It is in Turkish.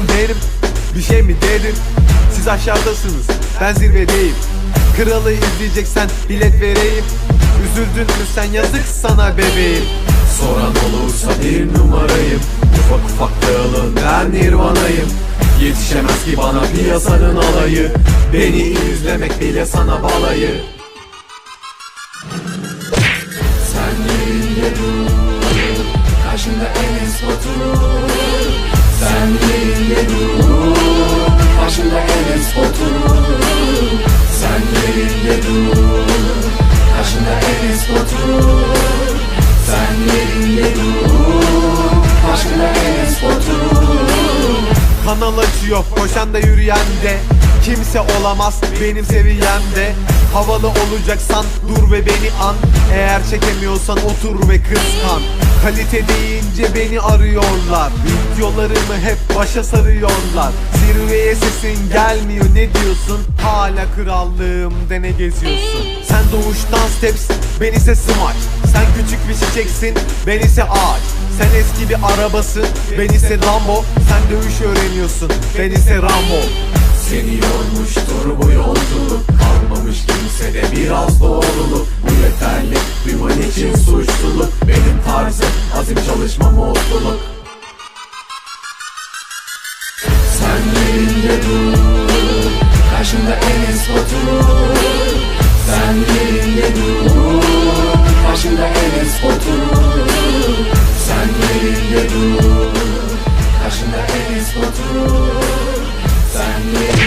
Adım benim bir şey mi dedim Siz aşağıdasınız. Ben zirvedeyim. Kralı izleyeceksen bilet vereyim. Üzüldün mü sen? Yazık sana bebeğim. Soran olursa bir numarayım. Ufak ufak dağılın ben nirvanayım. Yetişemez ki bana piyasanın alayı. Beni izlemek bile sana balayı. Sen yerinde dur Batur Sen yerinde dur Karşında Enes Batur Kanal açıyor koşan da yürüyen de Kimse olamaz benim seviyemde Havalı olacaksan dur ve beni an. Eğer çekemiyorsan otur ve kıskan. Kalite deyince beni arıyorlar. Videolarımı hep başa sarıyorlar. Zirveye sesin gelmiyor ne diyorsun? Hala krallığımda ne geziyorsun? Sen doğuştan steps ben ise smaç Sen küçük bir çiçeksin ben ise ağaç. Sen eski bir arabasın ben ise Lambo. Sen dövüş öğreniyorsun ben ise Rambo Seni yormuştur bu yolculuk. Kalmamış kimsede biraz doğruluk. Bu yeterli duyman için suçluluk. Benim tarzım azim çalışma mutluluk. Sen yerinde dur Karşında Enes Batur Sen yerinde dur Karşında Enes Batur Sen yerinde dur Karşında Enes Batur Sen